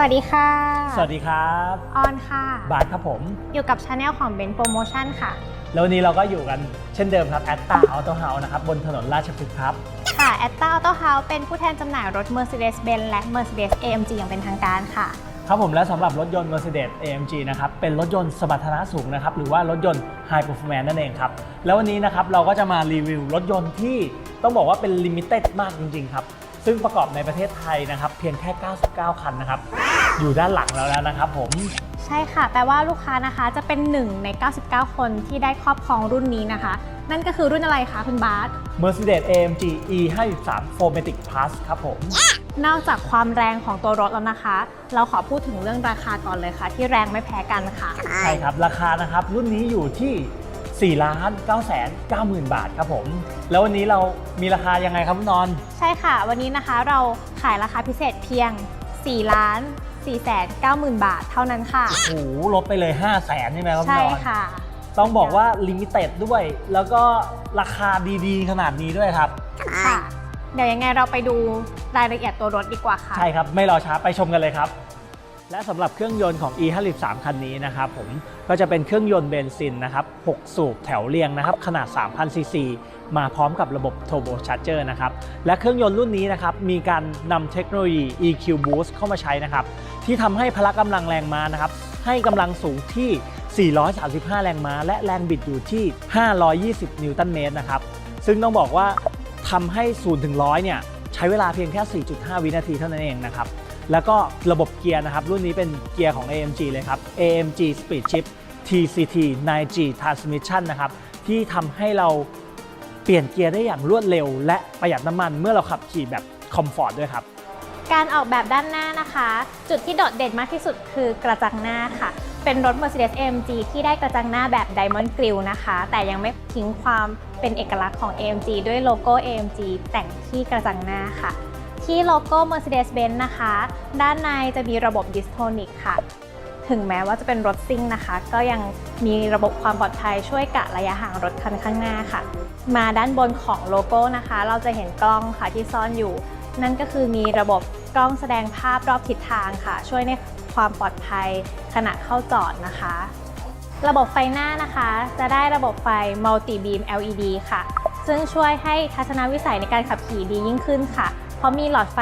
วัสดีค่ะ สวัสดีครับออนค่ะ บาสครับผม อยู่กับช anel ของเบนโปรโมชั่นค่ะ แล้ววันนี้เราก็อยู่กันเช่นเดิมครับแอตตาออโตเฮาส์นะครับบนถนนราชพฤกษ์ครับ ค่ะแอตตาออโต้เฮาส์เป็นผู้แทนจำหน่ายรถ Mercedes-Benz และ Mercedes AMG อย่างเป็นทางการค่ะ ครับผมและสำหรับรถยนต์ Mercedes AMG นะครับเป็นรถยนต์สมรรถนะสูงนะครับหรือว่ารถยนต์ High Performance นั่นเองครับ แล้ววันนี้นะครับเราก็จะมารีวิวรถยนต์ที่ต้องบอกว่าเป็นลิมิเต็ดมากจริงๆครับซึ่งประกอบในประเทศไทยนะครับ เพียงแค่ 99 คันนะครับ อยู่ด้านหลังแล้วแล้วนะครับผม ใช่ค่ะ แปลว่าลูกค้านะคะจะเป็นหนึ่งใน 99 คนที่ได้ครอบครองรุ่นนี้นะคะ นั่นก็คือรุ่นอะไรคะคุณบาส Mercedes AMG E53 4matic Plus ครับผม นอกจากความแรงของตัวรถแล้วนะคะ เราขอพูดถึงเรื่องราคาก่อนเลยค่ะ ที่แรงไม่แพ้กันค่ะ ใช่ครับ ราคานะครับ รุ่นนี้อยู่ที่4ล้าน9แสน9หมื่นบาทครับผม แล้ววันนี้เรามีราคายังไงครับคุณนอน ใช่ค่ะ วันนี้นะคะเราขายราคาพิเศษเพียง4ล้าน 4แสน9หมื่นบาทเท่านั้นค่ะ โอ้โหลดไปเลย 5 0 0แสนใช่ไหมครับคุณใช่นอนค่ะ ต้องบอกว่าลิมิเต็ดด้วย แล้วก็ราคาดีๆ ขนาดนี้ด้วยครับ ค่ะ เดี๋ยวยังไงเราไปดูรายละเอียดตัวรถดีกว่าค่ะ ใช่ครับ ไม่รอช้าไปชมกันเลยครับ และสำหรับเครื่องยนต์ของ E53 คันนี้นะครับผมก็จะเป็นเครื่องยนต์เบนซินนะครับ 6 สูบแถวเรียงนะครับ ขนาด 3,000 ซีซี มาพร้อมกับระบบ Turbo Charger นะครับ และเครื่องยนต์รุ่นนี้นะครับ มีการนำเทคโนโลยี EQ Boost เข้ามาใช้นะครับ ที่ทำให้พละกำลังแรงม้านะครับ ให้กำลังสูงที่ 435 แรงม้า และแรงบิดอยู่ที่ 520 นิวตันเมตรนะครับ ซึ่งต้องบอกว่าทำให้0ถึง100เนี่ยใช้เวลาเพียงแค่ 4.5 วินาทีเท่านั้นเองนะครับ แล้วก็ระบบเกียร์นะครับ รุ่นนี้เป็นเกียร์ของ AMG เลยครับ AMG Speed Shift TCT 9G Transmission นะครับ ที่ทำให้เราเปลี่ยนเกียร์ได้อย่างรวดเร็ว และประหยัดน้ำมันเมื่อเราขับขี่แบบคอมฟอร์ตด้วยครับ การออกแบบด้านหน้านะคะ จุดที่โดดเด่นมากที่สุดคือกระจังหน้าค่ะ เป็นรถ Mercedes AMG ที่ได้กระจังหน้าแบบ Diamond Grill นะคะ แต่ยังไม่ทิ้งความเป็นเอกลักษณ์ของ AMG ด้วยโลโก้ AMG แต่งที่กระจังหน้าค่ะ ที่โลโก้ Mercedes-Benz นะคะ ด้านในจะมีระบบ Distonic ค่ะ ถึงแม้ว่าจะเป็นรถซิ่งนะคะ ก็ยังมีระบบความปลอดภัยช่วยกะระยะห่างรถคันข้างหน้าค่ะ มาด้านบนของโลโก้นะคะ เราจะเห็นกล้องค่ะที่ซ่อนอยู่ นั่นก็คือมีระบบกล้องแสดงภาพรอบทิศทางค่ะ ช่วยในความปลอดภัยขณะเข้าจอดนะคะ ระบบไฟหน้านะคะ จะได้ระบบไฟ Multi Beam LED ค่ะ ซึ่งช่วยให้ทัศนวิสัยในการขับขี่ดียิ่งขึ้นค่ะ เพราะมีหลอดไฟ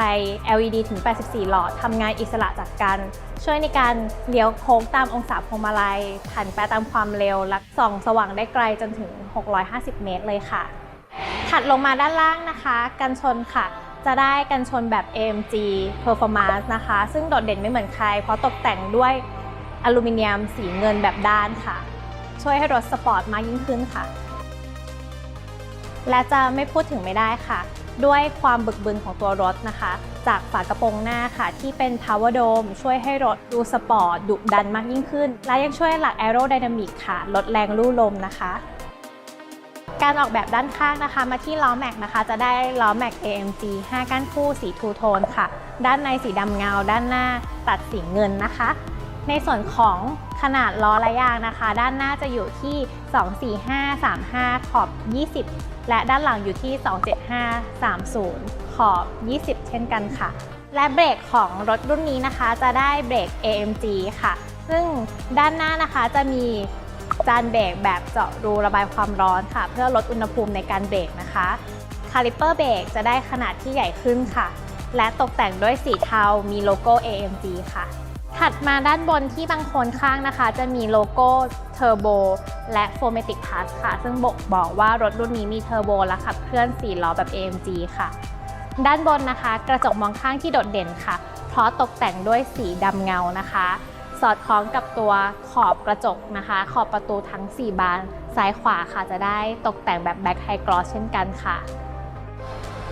LED ถึง 84 หลอดทำงานอิสระจากกัน ช่วยในการเลี้ยวโค้งตามองศาพวงมาลัย ผันไปตามความเร็วและส่องสว่างได้ไกลจนถึง 650 เมตรเลยค่ะ ถัดลงมาด้านล่างนะคะ กันชนค่ะ จะได้กันชนแบบ AMG Performance นะคะ ซึ่งโดดเด่นไม่เหมือนใคร เพราะตกแต่งด้วยอลูมิเนียมสีเงินแบบด้านค่ะ ช่วยให้รถสปอร์ตมากยิ่งขึ้นค่ะ และจะไม่พูดถึงไม่ได้ค่ะ ด้วยความบึกบึนของตัวรถนะคะ จากฝากระโปรงหน้าค่ะ ที่เป็น Power Dome ช่วยให้รถดูสปอร์ตดุดันมากยิ่งขึ้น และยังช่วยหลัก Aerodynamic ค่ะ ลดแรงลู่ลมนะคะการออกแบบด้านข้างนะคะมาที่ล้อแม็กนะคะ จะได้ล้อแม็ก AMG 5 ก้านคู่สีทูโทนค่ะ ด้านในสีดำเงา ด้านหน้าตัดสีเงินนะคะ ในส่วนของ ขนาดล้อและยางนะคะ ด้านหน้าจะอยู่ที่ 245 35 ขอบ 20 และด้านหลังอยู่ที่ 275 30 ขอบ 20 เช่นกันค่ะ และเบรกของรถรุ่นนี้นะคะ จะได้เบรก AMG ค่ะ ซึ่งด้านหน้านะคะจะมีจานเบรกแบบเจาะรูระบายความร้อนค่ะ เพื่อลดอุณหภูมิในการเบรกนะคะคาลิปเปอร์เบรกจะได้ขนาดที่ใหญ่ขึ้นค่ะ และตกแต่งด้วยสีเทา มีโลโก้ AMG ค่ะ ถัดมาด้านบนที่บางคนข้างนะคะ จะมีโลโก้ Turbo และ f o r m a t i c Plus ค่ะ ซึ่งบอกบอกว่ารถรุ่นนี้มีเทอร์โบและขับเคลื่อน4ล้อแบบ AMG ค่ะ ด้านบนนะคะ กระจกมองข้างที่โดดเด่นค่ะ เพราะตกแต่งด้วยสีดำเงานะคะ สอดคล้องกับตัวขอบกระจกนะคะ ขอบประตูทั้ง 4 บานซ้ายขวาค่ะจะได้ตกแต่งแบบแบ็คไฮกรอสเช่นกันค่ะ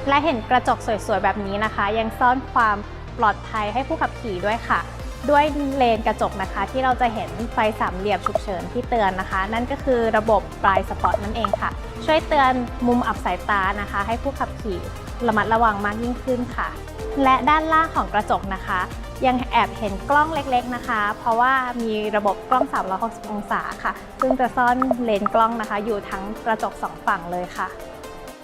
และเห็นกระจกสวยๆแบบนี้นะคะ ยังซ่อนความปลอดภัยให้ผู้ขับขี่ด้วยค่ะ ด้วยเลนกระจกนะคะ ที่เราจะเห็นไฟสามเหลี่ยมฉุกเฉินที่เตือนนะคะ นั่นก็คือระบบปลายสปอตนั่นเองค่ะ ช่วยเตือนมุมอับสายตานะคะ ให้ผู้ขับขี่ระมัดระวังมากยิ่งขึ้นค่ะ และด้านล่างของกระจกนะคะ ยังแอบเห็นกล้องเล็กๆนะคะ เพราะว่ามีระบบกล้อง 360 องศาค่ะ ซึ่งจะซ่อนเลนส์กล้องนะคะ อยู่ทั้งกระจกสองฝั่งเลยค่ะ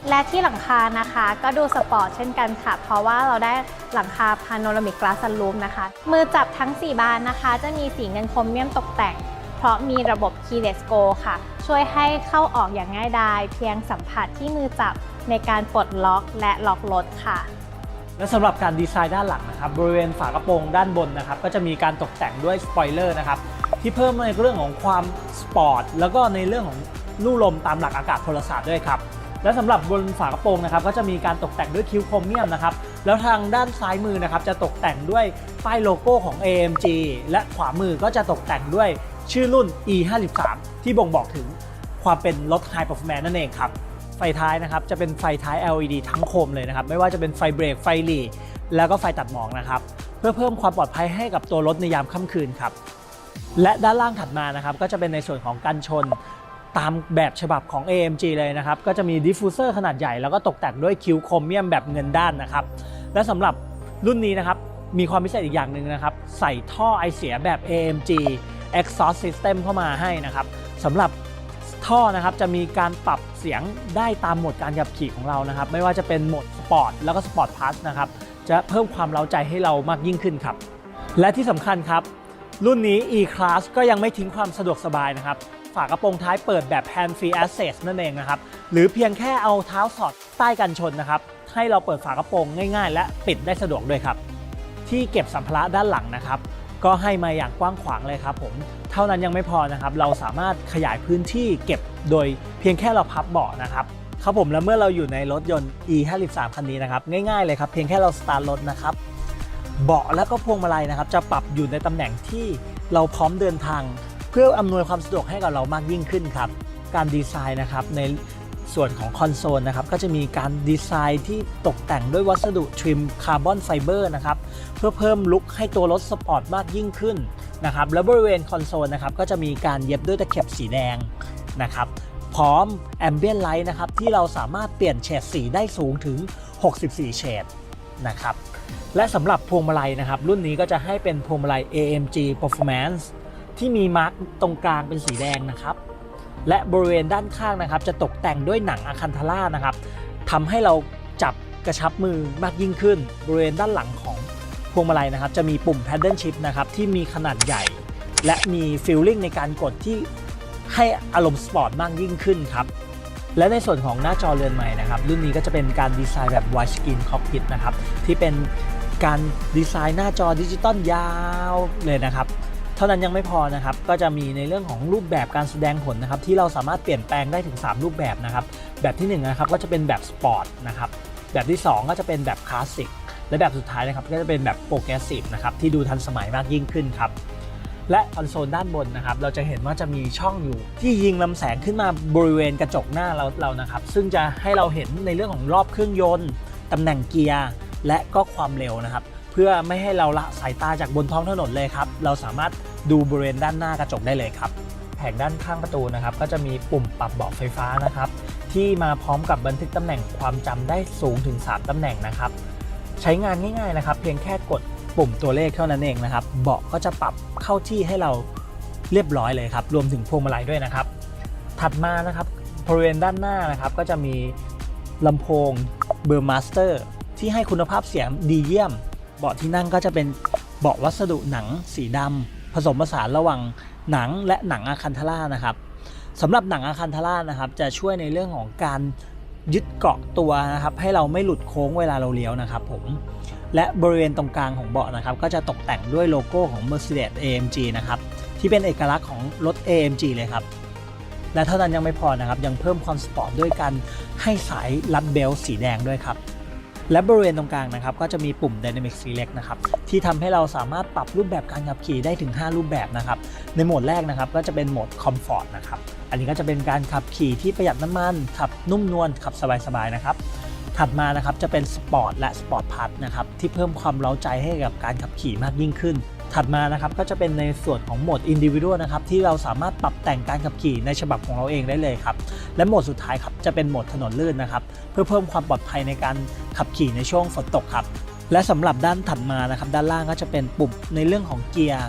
และที่หลังคานะคะ ก็ดูสปอร์ตเช่นกันค่ะ เพราะว่าเราได้หลังคาพาโนรามิกกลาสซันรูมนะคะ มือจับทั้ง 4 บานนะคะ จะมีสีเงินโครเมียมตกแต่ง เพราะมีระบบ Keyless Go ค่ะ ช่วยให้เข้าออกอย่างง่ายดาย เพียงสัมผัสที่มือจับในการปลดล็อกและล็อกรถค่ะ และสำหรับการดีไซน์ด้านหลังนะครับ บริเวณฝากระโปรงด้านบนนะครับ ก็จะมีการตกแต่งด้วยสปอยเลอร์นะครับ ที่เพิ่มในเรื่องของความสปอร์ตแล้วก็ในเรื่องของลู่ลมตามหลักอากาศพลศาสตร์ด้วยครับ และสำหรับบนฝากระโปรงนะครับก็จะมีการตกแต่งด้วยคิ้วโครเมียมนะครับแล้วทางด้านซ้ายมือนะครับจะตกแต่งด้วยป้ายโลโก้ของ AMG และขวามือก็จะตกแต่งด้วยชื่อรุ่น E53 ที่บ่งบอกถึงความเป็นรถ High Performance นั่นเองครับไฟท้ายนะครับจะเป็นไฟท้าย LED ทั้งโคมเลยนะครับไม่ว่าจะเป็นไฟเบรกไฟหลีแล้วก็ไฟตัดหมอกนะครับเพื่อเพิ่มความปลอดภัยให้กับตัวรถในยามค่ำคืนครับและด้านล่างถัดมานะครับก็จะเป็นในส่วนของกันชน ตามแบบฉบับของ AMG เลยนะครับ ก็จะมีดิฟฟูเซอร์ขนาดใหญ่แล้วก็ตกแต่งด้วยคิวโครเมียมแบบเงินด้านนะครับ และสำหรับรุ่นนี้นะครับ มีความพิเศษอีกอย่างหนึ่งนะครับ ใส่ท่อไอเสียแบบ AMG Exhaust System เข้ามาให้นะครับสำหรับท่อนะครับจะมีการปรับเสียงได้ตามโหมดการขับขี่ของเรานะครับ ไม่ว่าจะเป็นโหมดสปอร์ตแล้วก็สปอร์ตพลัสนะครับจะเพิ่มความเร้าใจให้เรามากยิ่งขึ้นครับ และที่สำคัญครับ รุ่นนี้ E-Class ก็ยังไม่ทิ้งความสะดวกสบายนะครับ ฝากระโปรงท้ายเปิดแบบ Hand Free Access นั่นเองนะครับ หรือเพียงแค่เอาเท้าสอดใต้กันชนนะครับ ให้เราเปิดฝากระโปรงง่ายๆ และปิดได้สะดวกด้วยครับ ที่เก็บสัมภาระด้านหลังนะครับ ก็ให้มาอย่างกว้างขวางเลยครับผมเท่านั้นยังไม่พอนะครับ เราสามารถขยายพื้นที่เก็บโดยเพียงแค่เราพับเบาะนะครับครับผมแล้วเมื่อเราอยู่ในรถยนต์ E53 คันนี้นะครับง่ายๆเลยครับเพียงแค่เราสตาร์ทรถนะครับเบาะแล้วก็พวงมาลัยนะครับ จะปรับอยู่ในตำแหน่งที่เราพร้อมเดินทาง เพื่ออำนวยความสะดวกให้กับเรามากยิ่งขึ้นครับ การดีไซน์นะครับในส่วนของคอนโซลนะครับก็จะมีการดีไซน์ที่ตกแต่งด้วยวัสดุทริมคาร์บอนไฟเบอร์นะครับเพื่อเพิ่มลุคให้ตัวรถสปอร์ตมากยิ่งขึ้นนะครับและบริเวณคอนโซลนะครับก็จะมีการเย็บด้วยตะเข็บสีแดงนะครับพร้อมแอมเบียนไลท์นะครับที่เราสามารถเปลี่ยนเฉดสีได้สูงถึง 64 เฉดนะครับและสำหรับพวงมาลัยนะครับรุ่นนี้ก็จะให้เป็นพวงมาลัย AMG Performance ที่มีมาร์กตรงกลางเป็นสีแดงนะครับ และบริเวณด้านข้างนะครับ จะตกแต่งด้วยหนังอะคันทาร่านะครับทำให้เราจับกระชับมือมากยิ่งขึ้น บริเวณด้านหลังของพวงมาลัยนะครับ จะมีปุ่ม Paddle Shift นะครับที่มีขนาดใหญ่ และมีฟีลลิ่งในการกดที่ให้อารมณ์สปอร์ตมากยิ่งขึ้นครับและในส่วนของหน้าจอเรือนใหม่นะครับ รุ่นนี้ก็จะเป็นการดีไซน์แบบ Wide Screen Cockpit นะครับ ที่เป็นการดีไซน์หน้าจอดิจิตอลยาวเลยนะครับ เท่านั้นยังไม่พอนะครับก็จะมีในเรื่องของรูปแบบการแสดงผลนะครับที่เราสามารถเปลี่ยนแปลงได้ถึง 3 รูปแบบนะครับแบบที่1นงนะครับก็จะเป็นแบบสปอร์ตนะครับแบบที่ 2 ก็จะเป็นแบบคลาสสิกและแบบสุดท้ายนะครับก็จะเป็นแบบโปรแกรสซีฟนะครับที่ดูทันสมัยมากยิ่งขึ้นครับและคอนโซลด้านบนนะครับ เราจะเห็นว่าจะมีช่องอยู่ ที่ยิงลำแสงขึ้นมาบริเวณกระจกหน้าเราเรานะครับ ซึ่งจะให้เราเห็นในเรื่องของรอบเครื่องยนต์ตำแหน่งเกียร์และก็ความเร็วนะครับ เพื่อไม่ให้เราละสายตาจากบนท้องถนนเลยครับ เราสามารถดูบริเวณด้านหน้ากระจกได้เลยครับ แผงด้านข้างประตูนะครับ ก็จะมีปุ่มปรับเบาะไฟฟ้านะครับ ที่มาพร้อมกับบันทึกตำแหน่งความจำได้สูงถึง 3ตำแหน่งนะครับ ใช้งานง่ายๆนะครับ เพียงแค่กดปุ่มตัวเลขเท่านั้นเองนะครับ เบาะก็จะปรับเข้าที่ให้เราเรียบร้อยเลยครับ รวมถึงพวงมาลัยด้วยนะครับ ถัดมานะครับบริเวณด้านหน้านะครับ ก็จะมีลำโพงเบอร์มาสเตอร์ที่ให้คุณภาพเสียงดีเยี่ยม เบาะที่นั่งก็จะเป็นเบาะวัสดุหนังสีดำผสมผสานระหว่างหนังและหนังอะคันทาร่านะครับสำหรับหนังอะคันทาร่านะครับ จะช่วยในเรื่องของการยึดเกาะตัวนะครับ ให้เราไม่หลุดโค้งเวลาเราเลี้ยวนะครับผมและบริเวณตรงกลางของเบาะนะครับ ก็จะตกแต่งด้วยโลโก้ของ Mercedes AMG นะครับที่เป็นเอกลักษณ์ของรถ AMG เลยครับและเท่านั้นยังไม่พอนะครับ ยังเพิ่มความสปอร์ตด้วยการให้สายรัดเบลสีแดงด้วยครับ และบริเวณตรงกลางนะครับก็จะมีปุ่ม Dynamic Select นะครับที่ทำให้เราสามารถปรับรูปแบบการขับขี่ได้ถึง 5 รูปแบบนะครับในโหมดแรกนะครับก็จะเป็นโหมด Comfort นะครับอันนี้ก็จะเป็นการขับขี่ที่ประหยัดน้ำมัน ขับนุ่มนวลขับสบายๆนะครับถัดมานะครับจะเป็นสปอร์ตและสปอร์ตพัทนะครับที่เพิ่มความเร้าใจให้กับการขับขี่มากยิ่งขึ้น ถัดมานะครับก็จะเป็นในส่วนของโหมดอินดิวิ a l นะครับที่เราสามารถปรับแต่งการขับขี่ในฉบับของเราเองได้เลยครับและโหมดสุดท้ายครับจะเป็นโหมดถนนลื่นนะครับเพื่อเพิ่มความปลอดภัยในการขับขี่ในช่วงฝนตกครับและสำหรับด้านถัดมานะครับด้านล่างก็จะเป็นปุ่มในเรื่องของเกียร์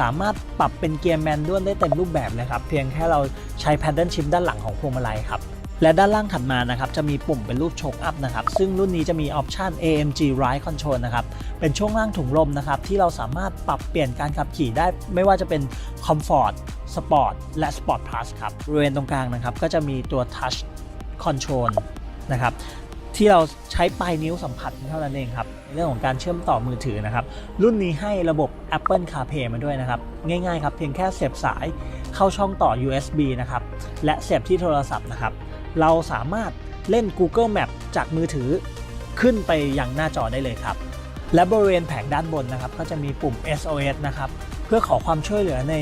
สามารถปรับเป็นเกียร์แมนนวลได้เต็มรูปแบบเลยครับเพียงแค่เราใช้ Paddle Shift ด้านหลังของพวงมาลัยครับ และด้านล่างถัดมานะครับจะมีปุ่มเป็นรูปโชคอัพนะครับซึ่งรุ่นนี้จะมีออปชัน AMG Ride Control นะครับเป็นช่วงล่างถุงลมนะครับที่เราสามารถปรับเปลี่ยนการขับขี่ได้ไม่ว่าจะเป็น Comfort Sport และ Sport Plus ครับบริเวณตรงกลางนะครับก็จะมีตัว Touch Control นะครับที่เราใช้ปลายนิ้วสัมผัสเท่านั้นเองครับในเรื่องของการเชื่อมต่อมือถือนะครับรุ่นนี้ให้ระบบ Apple CarPlay มาด้วยนะครับง่ายๆครับเพียงแค่เสียบสายเข้าช่องต่อ USB นะครับและเสียบที่โทรศัพท์นะครับ เราสามารถเล่น Google Map จากมือถือขึ้นไปยังหน้าจอได้เลยครับ และบริเวณแผงด้านบนนะครับ ก็จะมีปุ่ม SOS นะครับ เพื่อขอความช่วยเหลือใน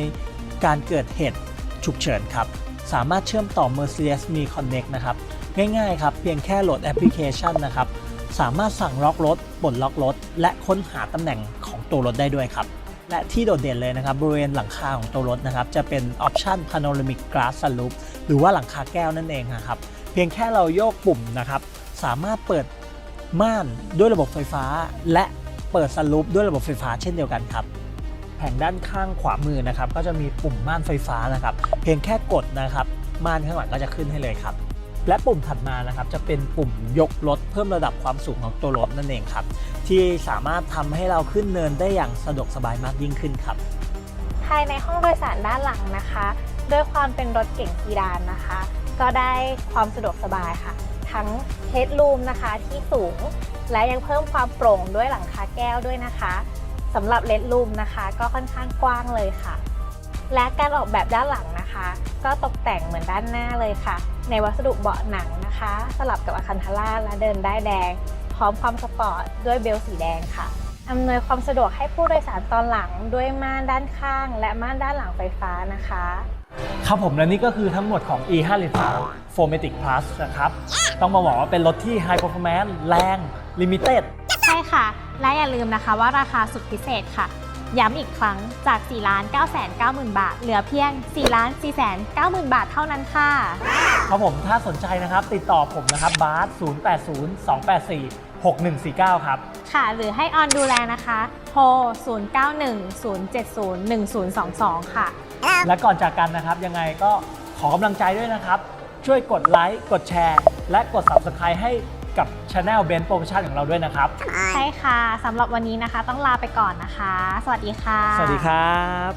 การเกิดเหตุฉุกเฉินครับ สามารถเชื่อมต่อ Mercedes Me Connect นะครับ ง่ายๆครับ เพียงแค่โหลดแอปพลิเคชันนะครับ สามารถสั่งล็อกรถปลดล็อกรถ และค้นหาตำแหน่งของตัวรถได้ด้วยครับ และที่โดดเด่นเลยนะครับบริเวณหลังคาของตัวรถนะครับจะเป็นออปชัน Panoramic Glass Sunroof หรือว่าหลังคาแก้วนั่นเองนะครับเพียงแค่เราโยกปุ่มนะครับสามารถเปิดม่านด้วยระบบไฟฟ้า และเปิดซันรูฟด้วยระบบไฟฟ้าเช่นเดียวกันครับแผงด้านข้างขวามือนะครับก็จะมีปุ่มม่านไฟฟ้านะครับ เพียงแค่กดนะครับม่านข้างหลังก็จะขึ้นให้เลยครับ และปุ่มถัดมานะครับจะเป็นปุ่มยกรถเพิ่มระดับความสูงของตัวรถนั่นเองครับ ที่สามารถทำให้เราขึ้นเนินได้อย่างสะดวกสบายมากยิ่งขึ้นครับ ภายในห้องโดยสารด้านหลังนะคะ ด้วยความเป็นรถเก๋งซีดานนะคะ ก็ได้ความสะดวกสบายค่ะ ทั้งเฮดรูมนะคะที่สูง และยังเพิ่มความโปร่งด้วยหลังคาแก้วด้วยนะคะสำหรับเลดรูมนะคะ ก็ค่อนข้างกว้างเลยค่ะ และการออกแบบด้านหลังนะคะ ก็ตกแต่งเหมือนด้านหน้าเลยค่ะ ในวัสดุเบาะหนังนะคะ สลับกับอาคันทาร่าและเดินได้ายแดง พร้อมความสปอร์ตด้วยเบลสีแดงค่ะอำนวยความสะดวกให้ผู้โดยสารตอนหลังด้วยม่านด้านข้าง และม่านด้านหลังไฟฟ้านะคะ ครับผมและนี่ก็คือทั้งหมดของ e 5 3 4matic plus นะครับ ต้องมาบอกว่าเป็นรถที่ high performance แรง limited ใช่ค่ะ และอย่าลืมนะคะว่าราคาสุดพิเศษค่ะ ย้ำอีกครั้งจาก4 9 9 0 0 0 0 บาท เหลือเพียง4 4 9 0 0 0 0 บาทเท่านั้นค่ะ ครับผมถ้าสนใจนะครับ ติดต่อผมนะครับบาส080 284 6149 ครับ ค่ะ หรือให้ออนดูแลนะคะ โทร 0910701022 ค่ะ และก่อนจากกันนะครับ ยังไงก็ขอกำลังใจด้วยนะครับ ช่วยกดไลค์กดแชร์ และกด Subscribe ให้ กับ Channel b e n Promotion ของเราด้วยนะครับ ใช่ค่ะสำหรับวันนี้นะคะ ต้องลาไปก่อนนะคะ สวัสดีค่ะ สวัสดีครับ